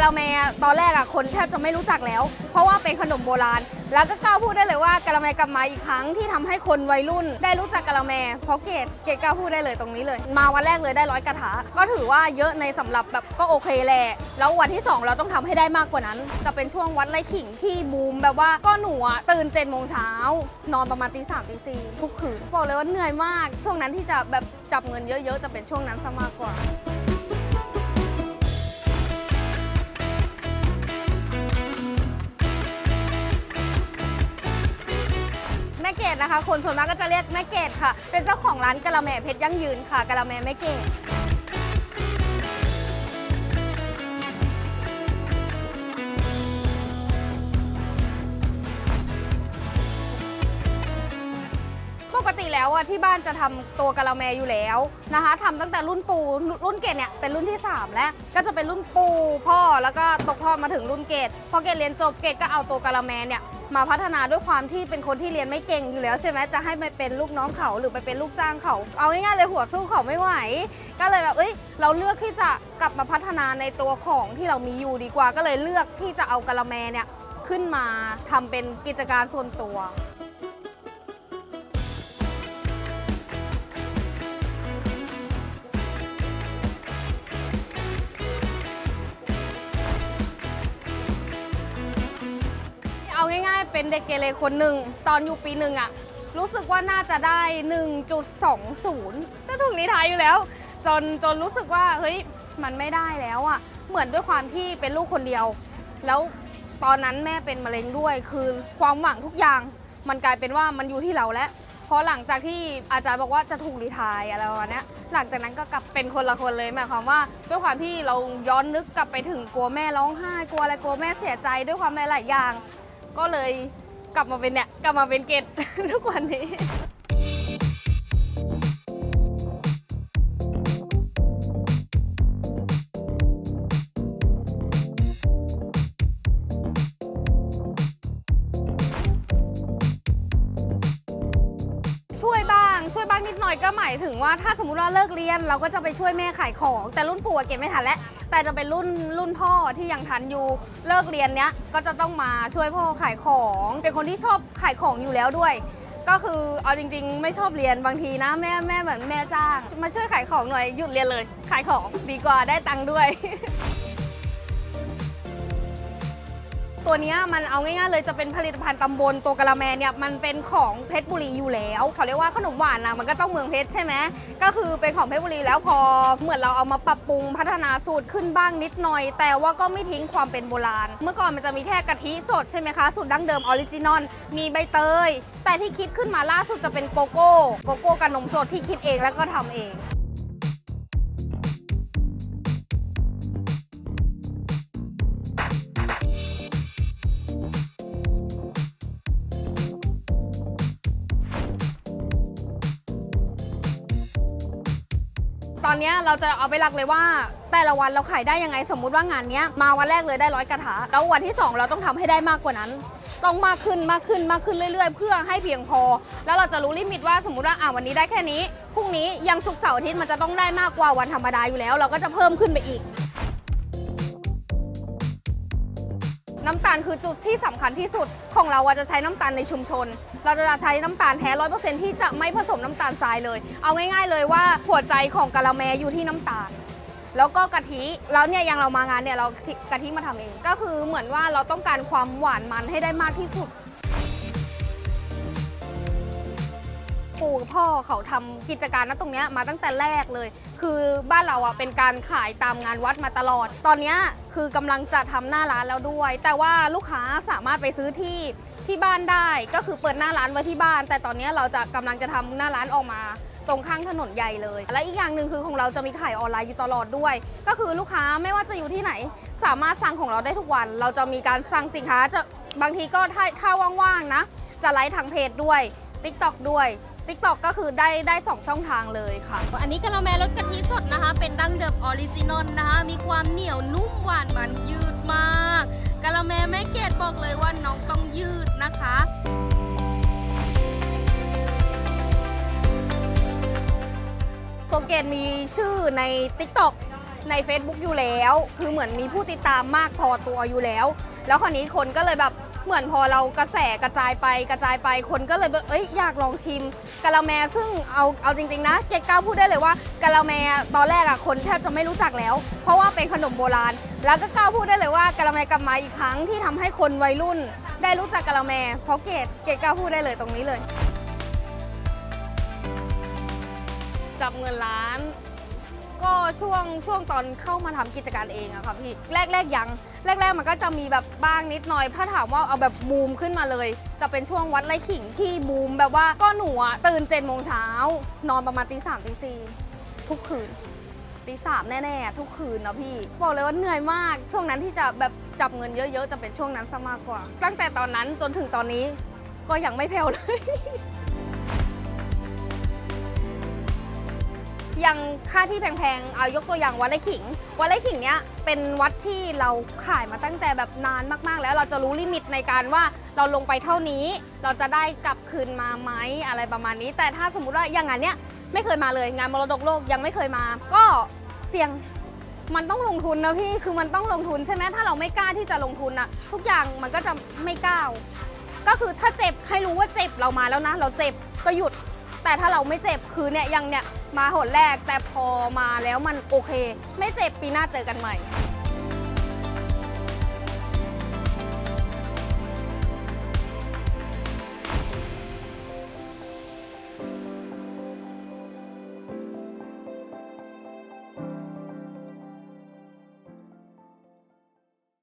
ะละแมตอนแรกอะคนแทบจะไม่รู้จักแล้ว เพราะว่าเป็นขนมโบราณ แล้วก็กล้าพูดได้เลยว่ากะละแมกลับมาอีกครั้งที่ทำให้คนวัยรุ่น ได้รู้จักกะละแม เพราะเกดเกดกล้าพูดได้เลยตรงนี้เลย มาวันแรกเลยได้ร้อยกระถาก็ถือว่าเยอะในสำหรับแบบก็โอเคแหละแล้ววันที่สองเราต้องทำให้ได้มากกว่านั้น จะเป็นช่วงวัดไร่ขิงที่บูมแบบว่าก็หนูอะตื่นเจ็ดโมงเช้านอนประมาณตีสามตีสี่ทุกคืนบอกเลยว่าเหนื่อยมาก ช่วงนั้นที่จะแบบจับเงินเยอะๆจะเป็นช่วงนั้นซะมากกว่า เกดนะคะ คนส่วนมากก็จะเรียกแม่เกดค่ะ เป็นเจ้าของร้านกะละแมเพชรยั่งยืนค่ะกะละแมแม่เกด ปกติแล้วอะที่บ้านจะทำตัวกะละแมอยู่แล้วนะคะทำตั้งแต่รุ่นปู่รุ่นเกดเนี่ยเป็นรุ่นที่ 3 แล้วก็จะเป็นรุ่นปู่พ่อแล้วก็ตกทอดมาถึงรุ่นเกดพอเกดเรียนจบเกดก็เอาตัวกะละแมเนี่ยมาพัฒนาด้วยความที่เป็นคนที่เรียนไม่เก่งอยู่แล้วใช่ไหมจะให้ไปเป็นลูกน้องเขาหรือไปเป็นลูกจ้างเขา เอาง่ายๆเลยหัวสู้เขาไม่ไหว ก็เลยแบบเอ้ยเราเลือกที่จะกลับมาพัฒนาในตัวของที่เรามีอยู่ดีกว่า ก็เลยเลือกที่จะเอากะละแมเนี่ยขึ้นมาทำเป็นกิจการส่วนตัว เป็นเด็กเกเรคนหนึ่งตอนอยู่ปีหนึ่งอะรู้สึกว่าน่าจะได้ 1.20 จะถูกนิทายอยู่แล้ว จนจนรู้สึกว่าเฮ้ยมันไม่ได้แล้วอะเหมือนด้วยความที่เป็นลูกคนเดียว แล้วตอนนั้นแม่เป็นมะเร็งด้วย คือความหวังทุกอย่างมันกลายเป็นว่ามันอยู่ที่เราแล้วเพราะหลังจากที่อาจารย์บอกว่าจะถูกรีทายอะไรประมาณนี้หลังจากนั้นก็กลับเป็นคนละคนเลยหมายความว่าด้วยความที่เราย้อนนึกกลับไปถึงกลัวแม่ร้องไห้กลัวอะไรกลัวแม่เสียใจด้วยความหลายๆอย่าง ก็เลยกลับมาเป็นเนี่ยกลับมาเป็นเกต ทุกวันนี้ นิดหน่อยก็หมายถึงว่าถ้าสมมติว่าเลิกเรียนเราก็จะไปช่วยแม่ขายของ แต่รุ่นปู่อะเก็บไม่ทันแล้วแต่จะเป็นรุ่นรุ่นพ่อที่ยังทันอยู่เลิกเรียนเนี้ยก็จะต้องมาช่วยพ่อขายของ เป็นคนที่ชอบขายของอยู่แล้วด้วย ก็คือเอาจริง ๆ ไม่ชอบเรียนบางทีนะแม่แม่เหมือนแม่จ้าง มาช่วยขายของหน่อยหยุดเรียนเลย ขายของดีกว่าได้ตังค์ด้วย ตัวนี้มันเอาง่ายๆเลยจะเป็นผลิตภัณฑ์ตำบลตัวกะละแมเนี่ยมันเป็นของเพชรบุรีอยู่แล้ว เขาเรียกว่าขนมหวานนะมันก็ต้องเมืองเพชรใช่ไหมก็คือเป็นของเพชรบุรีแล้วพอเหมือนเราเอามาปรับปรุงพัฒนาสูตรขึ้นบ้างนิดหน่อย แต่ว่าก็ไม่ทิ้งความเป็นโบราณ เมื่อก่อนมันจะมีแค่กะทิสดใช่ไหมคะสูตรดั้งเดิมออริจินอลมีใบเตย แต่ที่คิดขึ้นมาล่าสุดจะเป็นโกโก้โกโก้กับนมสดที่คิดเองแล้วก็ทำเอง อนนี้เราจะเอาไปหลักเลยว่า แต่ละวันเราขายได้ยังไงสมมุติว่างานนี้มาวันแรกเลยได้ร้อยกระถาแล้ววันที่ 2 เราต้องทำให้ได้มากกว่านั้น ต้องมากขึ้นมากขึ้นมากขึ้นเรื่อย ๆ เพื่อให้เพียงพอ แล้วเราจะรู้ลิมิตว่าสมมติว่าอ่าวันนี้ได้แค่นี้พรุ่งนี้ยังสุกเสาร์อาทิตย์มันจะต้องได้มากกว่าวันธรรมดาอยู่แล้ว เราก็จะเพิ่มขึ้นไปอีก น้ำตาลคือจุดที่สำคัญที่สุดของเราจะใช้น้ำตาลในชุมชน เราจะใช้น้ำตาลแท้ร้อยเปอร์เซ็นที่จะไม่ผสมน้ำตาลทรายเลย เอาง่าย ๆ เลยว่าหัวใจของกะละแมอยู่ที่น้ำตาล แล้วก็กะทิแล้วเนี่ยอย่างเรามางานเนี่ยเรากะทิมาทำเอง ก็คือเหมือนว่าเราต้องการความหวานมันให้ได้มากที่สุด ปู่กับพ่อเขาทำกิจการณตรงเนี้ยมาตั้งแต่แรกเลย คือบ้านเราอะเป็นการขายตามงานวัดมาตลอด ตอนเนี้ยคือกำลังจะทำหน้าร้านแล้วด้วย แต่ว่าลูกค้าสามารถไปซื้อที่ที่บ้านได้ก็คือเปิดหน้าร้านไว้ที่บ้าน แต่ตอนเนี้ยเราจะกำลังจะทำหน้าร้านออกมา ตรงข้างถนนใหญ่เลย และอีกอย่างหนึ่งคือของเราจะมีขายออนไลน์อยู่ตลอดด้วย ก็คือลูกค้าไม่ว่าจะอยู่ที่ไหน สามารถสั่งของเราได้ทุกวัน เราจะมีการสั่งสินค้าจะบางทีก็ถ้าถ้าว่างๆนะ จะไลฟ์ทางเพจด้วย TikTok ด้วย TikTok ก็คือได้ได้ 2 ช่องทางเลยค่ะ อันนี้กะละแมรสกะทิสดนะคะ เป็นดั้งเดิมออริจินอลนะคะ มีความเหนียวนุ่มหวานมันยืดมากกะละแมแม่เกดบอกเลยว่าน้องต้องยืดนะคะตัวเกตมีชื่อใน TikTok ใน Facebook อยู่แล้ว คือเหมือนมีผู้ติดตามมากพอตัวอยู่แล้ว แล้วคราวนี้คนก็เลยแบบ เหมือนพอเรากระแสกระจายไปกระจายไปคนก็เลยแบบเอ้ยอยากลองชิมกะละแมซึ่งเอาเอาจริงๆนะเกดก้าวพูดได้เลยว่ากะละแมตอนแรกอะคนแทบจะไม่รู้จักแล้ว เพราะว่าเป็นขนมโบราณ แล้วก็ก้าวพูดได้เลยว่ากะละแมกลับมาอีกครั้งที่ทำให้คนวัยรุ่น ได้รู้จักกะละแม เพราะเกดเกดก้าวพูดได้เลยตรงนี้เลย จับเงินล้าน ก็ช่วงช่วงตอนเข้ามาทำกิจการเองอะค่ะพี่แรกๆยังแรก ๆ มันก็จะมีแบบบ้างนิดหน่อย ถ้าถามว่าเอาแบบบูมขึ้นมาเลย จะเป็นช่วงวัดไร่ขิงที่บูมแบบว่าก็หนูอะตื่นเจ็ดโมงเช้านอนประมาณตีสามตีสี่ทุกคืนตีสามแน่ๆ ทุกคืนนะพี่ บอกเลยว่าเหนื่อยมาก ช่วงนั้นที่จะแบบจับเงินเยอะ ๆ จะเป็นช่วงนั้นซะมากกว่า ตั้งแต่ตอนนั้นจนถึงตอนนี้ก็ยังไม่แผ่วเลย อย่างค่าที่แพงๆ เอายกตัวอย่างวัดไร่ขิง วัดไร่ขิงเนี้ยเป็นวัดที่เราขายมาตั้งแต่แบบนานมากๆ แล้วเราจะรู้ลิมิตในการว่าเราลงไปเท่านี้ เราจะได้กลับคืนมาไหมอะไรประมาณนี้ แต่ถ้าสมมุติว่าอย่างงานเนี้ยไม่เคยมาเลยงานมรดกโลกยังไม่เคยมา ก็เสี่ยงมันต้องลงทุนนะพี่คือมันต้องลงทุนใช่ไหมถ้าเราไม่กล้าที่จะลงทุนอะทุกอย่างมันก็จะไม่ก้าวก็คือถ้าเจ็บให้รู้ว่าเจ็บเรามาแล้วนะ เราเจ็บก็หยุด แต่ถ้าเราไม่เจ็บคือเนี่ยยังเนี่ยมาหนแรกแต่พอมาแล้วมันโอเค ไม่เจ็บปีหน้าเจอกันใหม่